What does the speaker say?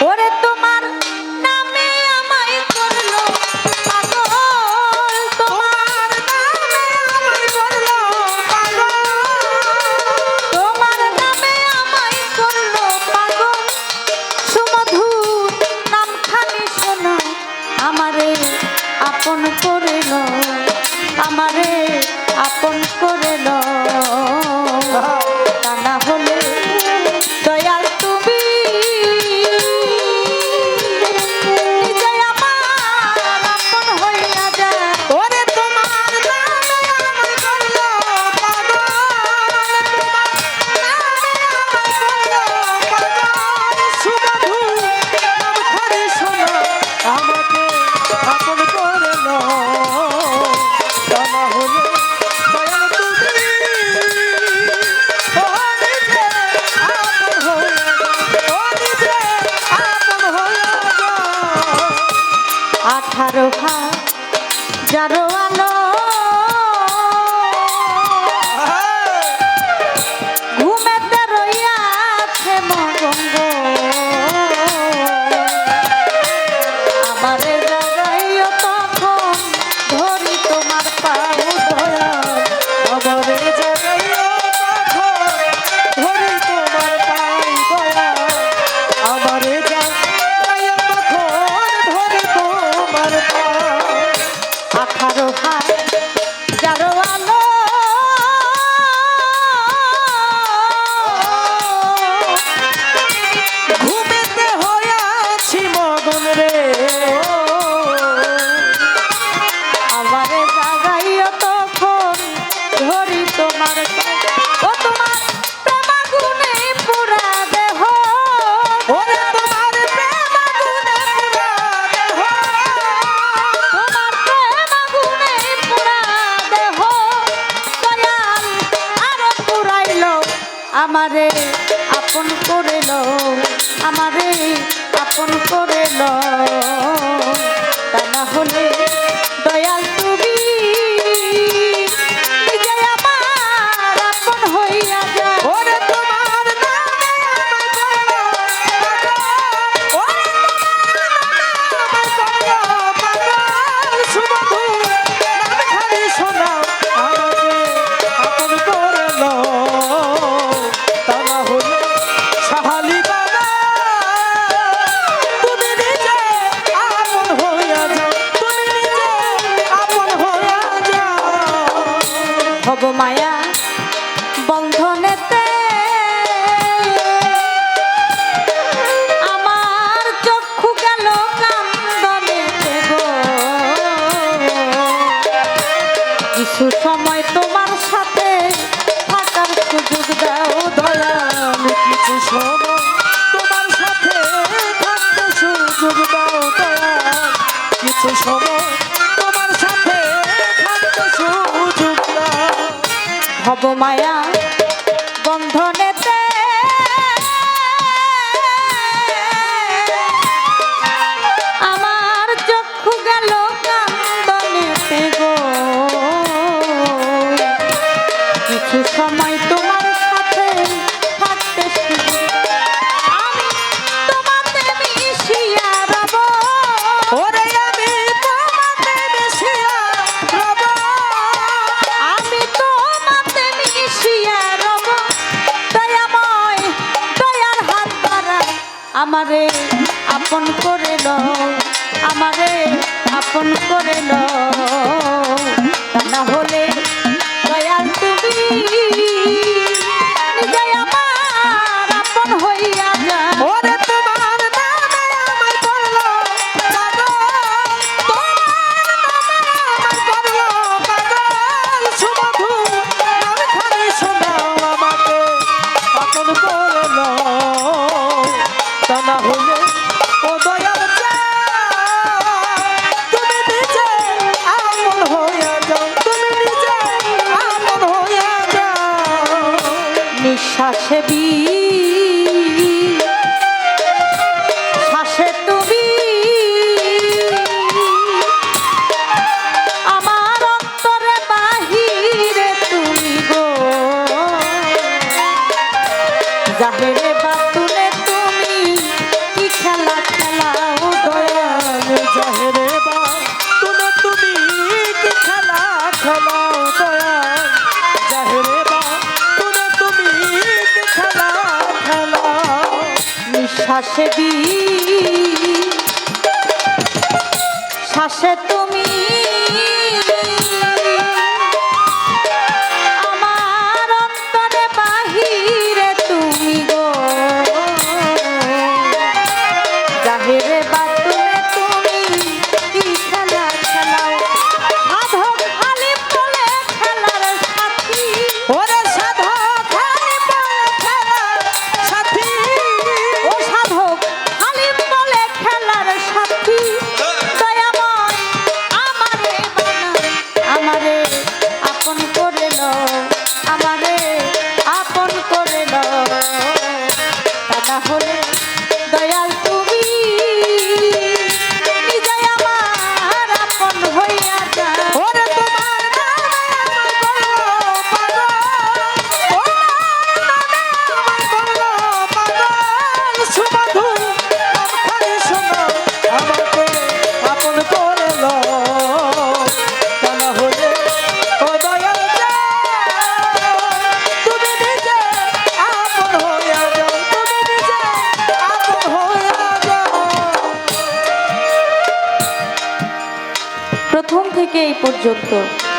ওরে তুমি আঠারো ভাগ যারো আলো আমারে আপন করে লো আমারে আপন করে লয় কিছু সময় তোমার সাথে থাকার সুযোগ দাও দয়াল। কিছু সময় তোমার সাথে থাকতে সুযোগ দাও দয়াল। কিছু সময় তোমার সাথে থাকতে সুযোগ দাও। ভব মায়া আমারে আপন করে ল আমারে আপন করে ল তা না হলে দয়াল শ্বাসে দি শ্বাসে তুমি পর্যন্ত।